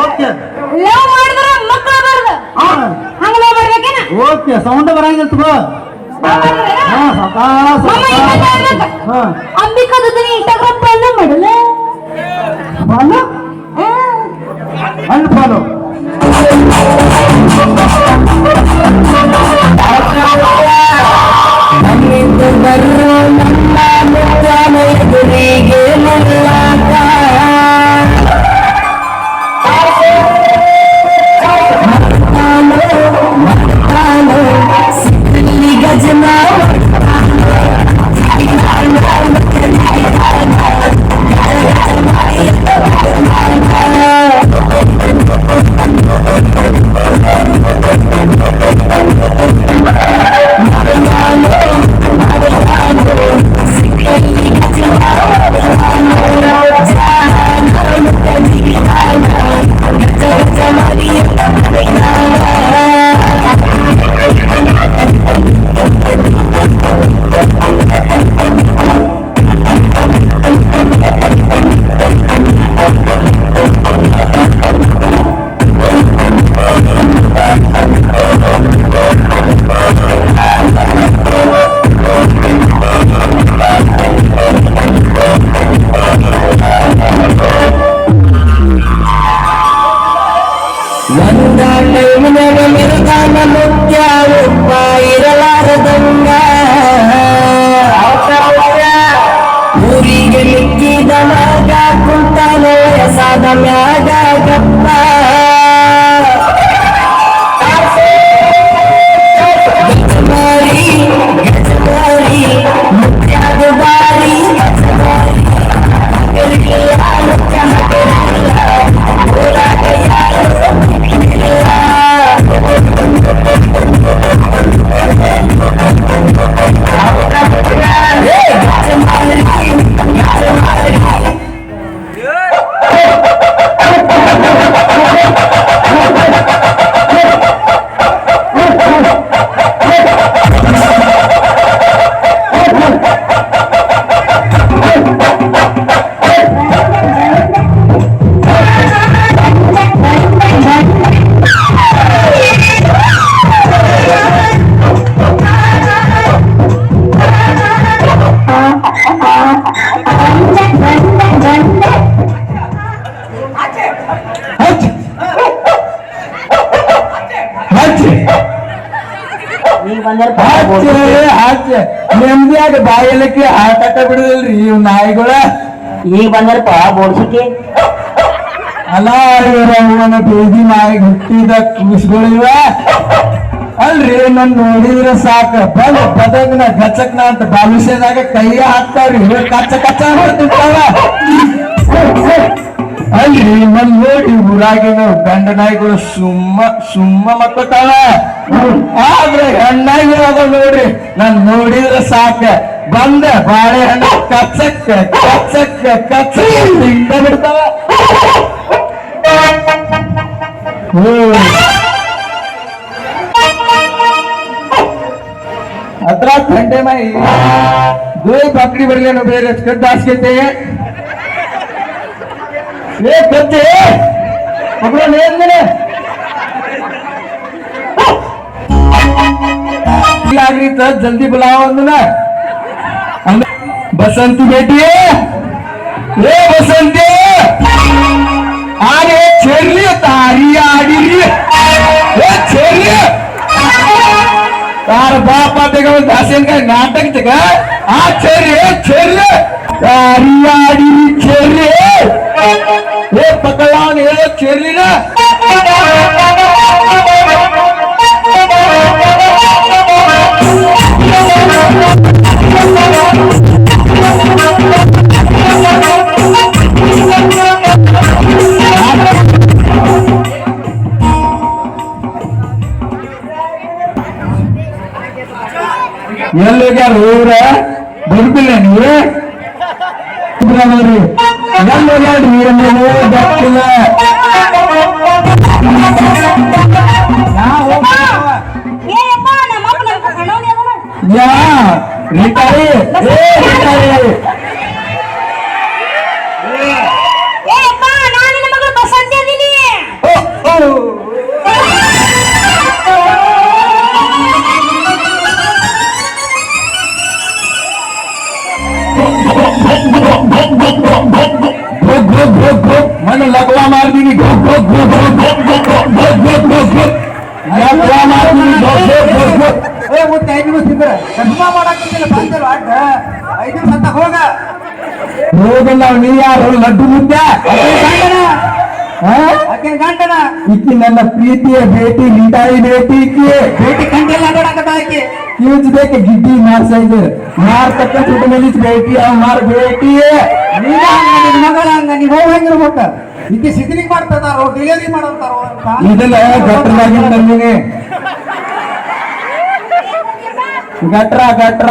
Okay. Love ಮಾಡಿದ್ರ ಮಕ್ಕಳು ಬರ್ದ. ಹಂಗ ಲವ್ ಮಾಡ್ಬೇಕೇನ ಓಕೆ ಸೌಂಡ್ ಬರಂಗಿಲ್ಲ ತಗೋ. ಅಂಬಿಕಾ ದನಿ ಇನ್ಸ್ಟಾಗ್ರಾಮ್ ಫಾಲೋ ಮಾಡಲ್ಲ ಫಾಲೋ ಅನ್ಫಾಲೋ ಒಂದ ನೆಮ್ಮದಿಯಾಗ ಬಾಯಲಕ್ಕೆ ಆಟಾಟ ಬಿಡುದಿಲ್ರಿ ಇವ್ ನಾಯಿಗಳ? ಈಗ ಬಂದ್ರಪ್ಪ ಬೋಡ್ಸಿಕೆ ಅಲ್ಲ ಇವರವನ ಬೇದಿ ನಾಯಿ ಹುಟ್ಟಿದ ಕೂಸ್ಗಳಿವ ಅಲ್ರಿ ನನ್ ನೋಡಿದ್ರ ಸಾಕ. ಬಲ್ ಬದಗ್ನ ಗಚಕ್ನ ಅಂತ ಬಾಲಿಸಿದಾಗ ಕೈ ಹಾಕ್ತಾವ್ರಿ ಕಚ್ಚ ಕಚ್ಚ ಹೊಡ್ತಿರ್ತಾವ ಅಲ್ಲಿ ಒಂದ್ ನೋಡಿ ಊರಾಗಿನ ಗಂಡನಾಯಿಗಳು ಸುಮ್ಮ ಸುಮ್ಮ ಮಕ್ಕತಾಳ ಆದ್ರೆ ಹೆಣ್ಣಾಗಿ ಅದ ನೋಡ್ರಿ ನಾನ್ ನೋಡಿದ್ರೆ ಸಾಕ. ಬಂದ ಬಾಳೆಹಣ್ಣ ಕಚ್ಚಕ್ಕ ಕಚ್ಚಕ್ಕ ಕಚ್ಚ ಹಿಂಗ ಬಿಡ್ತಾವ. ಅದ್ರ ತಂಡೆ ಮೈ ಗೋಯ್ ಬಕ್ರಿ ಬರ್ಲೇನು ಬೇರೆ ಕಡ್ಡಾಸ್ಕೆ ಲೇ ಕತ್ತೆ. जल्दी बुलाओ ना बसंती बेटी रे बसंती अरे छेरली तारी आडी रे छेरली तार बाप आते का नाटक ते का हा छेरली छेरली तारी आडी छेरली ಏ ಪಕವಾನ್ ಹೇಳ ಕೇಳಲಿಲ್ಲ ಎಲ್ಲಿಗೆ ಊರ ಬರ್ಬಿಲ್ಲ ನೀವೇ ಗೊತ್ತಿಲ್ಲ ಏಯಪ್ಪ ನಮ್ಮ ಸಣ್ಣವನೇ ಅದನ ಯಾ ರಿಟಾರಿ ಏ ರಿಟಾರಿ. ಏಯಪ್ಪ ನಾನು ನಿನ್ನ ಮಗಳು ಬಸಂತಿ ಅದೀನಿ ನಾವು ನೀ ಯಾರು ಲಡ್ಡು ಮುದ್ದೆ. ಗಂಟನ. ಇಕ್ಕಿ ನನ್ನ ಪ್ರೀತಿಯ ಭೇಟಿ ನಿಟಾಯಿ ಭೇಟಿ ಇಕ್ಕಿ. ಭೇಟಿ ಕಂಡಿಲ್ಲ ನೋಡಕ್ಕೆ ಯೂಜ್ ಬೇಕೆ ಗಿಡ್ಡಿ ಮಾರ್ಸ ಇದು. ಮಾರ್ತಕ್ಕ ಸುಟ್ಟು ಆ ಭೇಟಿ ಅವ್ ಮಾರ್ ಭೇಟಿ. ಮಗಳ ಹಂಗ ನೀವು ಹೋಗಿರ್ಬೇಕ ಇಕ್ಕಿ ಸಿದ್ನಿಗ್ ಮಾಡ್ತಾರೋ ಡೆಲಿವರಿ ಗಟ್ರ ಗಟ್ರ.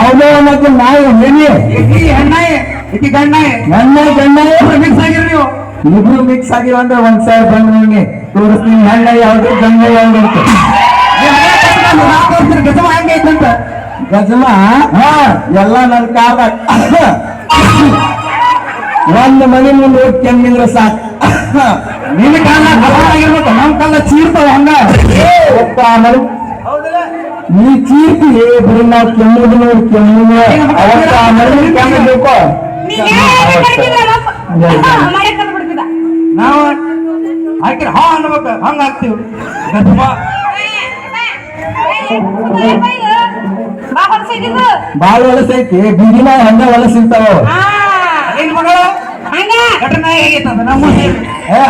ಅನ್ನಕ್ಕೆ ನಾಯಿ ಈಕಿ ಹೆಣ್ಣಾಯಿ ಗಂಡಾಯಿ. ನನ್ನ ಗಂಡ ಮಿಕ್ಸ್ ಆಗಿರಿ ನೀವು. ಇಬ್ರು ಮಿಕ್ಸ್ ಆಗಿವ ಅಂದ್ರೆ ಒಂದ್ ಸಾವಿರ ಬಂದ್ ನಂಗೆ ತೋರಿಸ್ತೀನಿ. ಹೆಣ್ಣ ಯಾವ್ದು ಗಂಡ ಯಾವ್ದು ಅಂತ. ಗಜಮ ಹೆಂಗೆ ಐತಂತ ಗಜಮ ಹಾ ಎಲ್ಲ ನನ್ ಕಾಲ. ಒಂದ್ ಮನೆ ಮುಂದೆ ಹೋಗಿ ಕೆಮ್ಮಿದ್ರೆ ಸಾಕು. ನಿನ್ನ ಕಾಲ ಆಗಿರ್ಬೇಕು. ನಮ್ ಕಾಲ ಚೀರ್ತಾವ ಹಂಗ. ಒಪ್ಪ ಆಮೇಲೆ ಈ ಕೀರ್ತಿ ಬರೀ ನಾವು ಕೆಮ್ಮುದು ಕೆಮ್ಮುವ ಅವತ್ತ ಆಮೇಲೆ ಕೆಮ್ಮಬೇಕು ನಾವು ಹಾಕಿರ ಹಾ ಅನ್ಬೇಕ ಹಂಗ ಹಾಕ್ತಿವಿ ಬಾಳ ಹೊಲಸ ಐತಿ. ಬಿಗಿನ ಹಂಗ? ಹೊಲಸ ಇರ್ತಾವ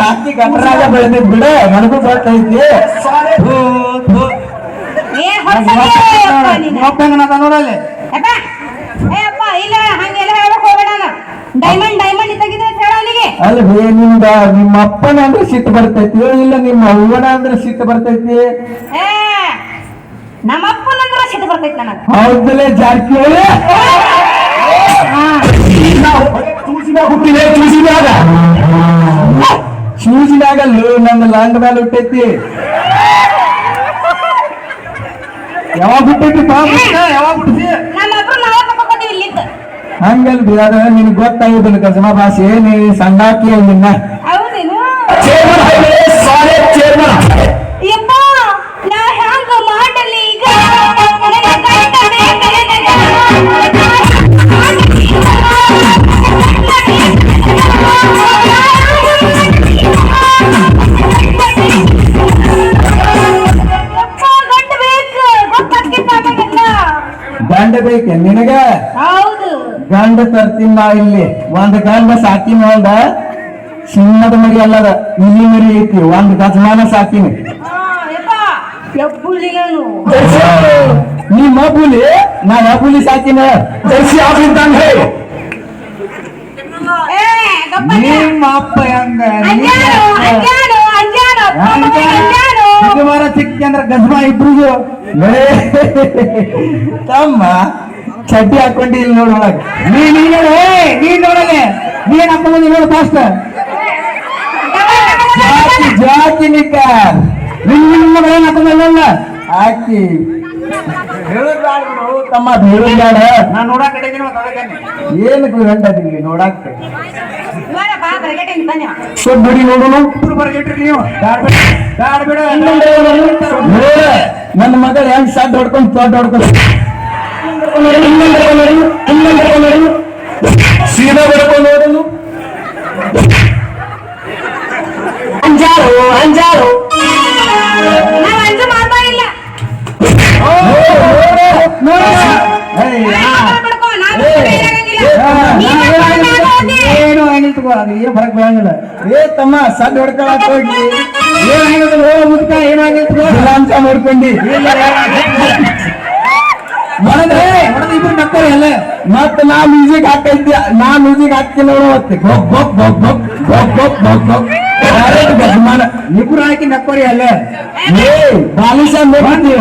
ಹತ್ತಿ ಗಟ್ಟರಾಗ ಬೆಳೆದ ಬಿಡ. ನನಗೂ ಗೊತ್ತೈತಿ. ನೋಡಲ್ಲಿ ಅಪ್ಪ ಏ ಅಪ್ಪ ಇಲ್ಲ ಹಂಗೆಲ್ಲ ಹೇಳಕ್ ಹೋಗ್ಬೇಡ ಡೈಮಂಡ್ ಡೈಮಂಡ್ ಇದ್ದಾಗಿದೆ ಅಂತ ಹೇಳ ಅವನಿಗೆ. ಅಲ್ವೇ ನಿಮ್ದ ನಿಮ್ಮ ಅಪ್ಪನ ಅಂದ್ರೆ ಸಿಟ್ಟು ಬರ್ತೈತಿ ಇಲ್ಲ ನಿಮ್ಮ ಅವ್ವನ ಅಂದ್ರೆ ಸಿಟ್ಟು ಬರ್ತೈತಿ? ಏ ನಮ್ಮ ಅಪ್ಪನಂದ್ರ ಸಿಟ್ಟು ಬರ್ತೈತಿ ನನಗ. ಹೌದಲೇ ಜಾರಕಿಹೊಳಿ ಚೂಸಿದಾಗ ಹುಟ್ಟಿದೆ ಚೂಸಿದಾಗ ನನ್ನ ಲಾಂಗ್ ಮೇಲೆ ಹುಟ್ಟೈತಿ. ಯಾವಾಗ ಬಿಟ್ಟಿದ್ರಿ ಯಾವಾಗ ಬಿಡಿಸಿ ಹಂಗಲ್ರಿ ಅದ ನಿನ್ಗೆ ಗೊತ್ತಾಗಿದ್ದಿಲ್ಲ ಕಸಮ ಭಾಷೆ. ನೀ ಸಂಗಾತಿ ನಿನ್ನ. ಚೇರ್ಮನ್ ಚೇರ್ಮನ್ ಗಂಡ ಬೇಕೆ ನಿನಗ? ಹೌದು. ಗಂಡ ತರ್ತೀನಿ ನಾ ಇಲ್ಲಿ. ಒಂದ್ ಗಂಡ ಸಾಕಿನ ಒಂದ ಚಿನ್ನದ ಮರಿ ಅಲ್ಲದ ಇಲ್ಲಿ ಮರಿ ಐತಿ. ಒಂದ್ ಗಜಮಾನ ಸಾಕಿನಿ. ನೀ ಮಬುಲಿ ನಾ ಮಬುಲಿ ಸಾಕಿನ. ಜರ್ಸಿ ಆಗಿದ್ದಂಗ ನಿಮ್ಮ ಅಪ್ಪ ಹೆಂಗ? ಸಿಗಮಾರ ಸಿಕ್ತಿ ಅಂದ್ರ ಗಜ್ಮ ಇಬ್ರಿಗೂ. ತಮ್ಮ ಚಡ್ಡಿ ಹಾಕೊಂಡಿ ಇಲ್ಲಿ ನೋಡೋಳಗ ನೀ ನೀ ನೋಡೇ ನೀ ನೋಡಲೆ. ನೀನ್ ಹಾಕೊಂಡು ನೋಡು ಫಾಸ್ಟ್ ಜಾತಿ ಜಾತಿ ನಿಕ್ಕ. ನಿನ್ನ ನಿಮ್ಮ ಮಗಳನ್ನ ಹಾಕೊಂಡಲ್ಲ ಹಾಕಿ ತಮ್ಮ ಬೇಡ. ನಾನು ನೋಡಕ್ ಏನು ಗಂಡ ನೋಡಕ್ಕೆ ಬರ್ಗಟ್ಟಿಂದ ಬನ್ನಿ ನನ್ನ ಮಗಳು ಹೆಂಗ್ ಸಡ್ ಹೊಡ್ಕೊಂಡು ತೋಟ ಹೊಡ್ಕೊಂಡು ಸೀದಾ ಬಡ್ಕೊಂಡು ನೋಡೋದು ಅಂಜಾರು ಅಂಜಾರು ನೋಡ ಅದು ಏನು ಏ ತಮ್ಮ ಸಡ್ ಹೊಡ್ಕೊಳಕ್ ಹೋಗಿ. ಏನು ಆಗಿಲ್ಲ ಹೋಗ ಮುದ್ಕ ಏನಾಗಿತ್ತು ಅಂತ ನೋಡ್ಕೊಂಡಿ. ಇಬ್ರು ಎಲ್ಲ ಮತ್ತ ನಾ ಮ್ಯೂಸಿಕ್ ಹಾಕೈತಿ ನಾ ಮ್ಯೂಸಿಕ್ ಹಾಕ್ತೀನಿ ನೋಡೋ ಮತ್ತೆ ಬಹುಮಾನ ನಿಗುರ ಹಾಕಿ ನಕ್ಕೋರಿ ಅಲ್ಲ. ಬಾಲಿಸ ಮೇಕಿದ್ದೀವಿ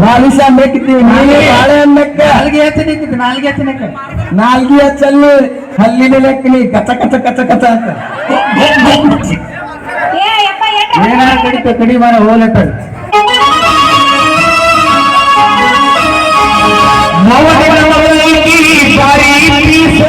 ಬಾಲಿಸ ಮೇಕಿದ್ದೀವಿ ನಾಳೆ ಬಾಳೆ ಅನ್ನಕ್ಕ ನಾಲ್ಗೆ ಹಚ್ಚ ನಿಂತಿದ್ದೆ ನಾಲ್ಗೆ ಹಚ್ಚ ನಿಕ್ಕ. ಹಚ್ಚಲ್ಲಿ ಹಲ್ಲಿನ ಲೆಕ್ಕಲಿ ಕಚ ಕಚ ಕಚ ಕಚ. ಅಂತ ಏನಾರ ಕಡಿತ ಕಡಿಮಾನ ಹೋಲಟ ಬಾರಿ ಪೀಸ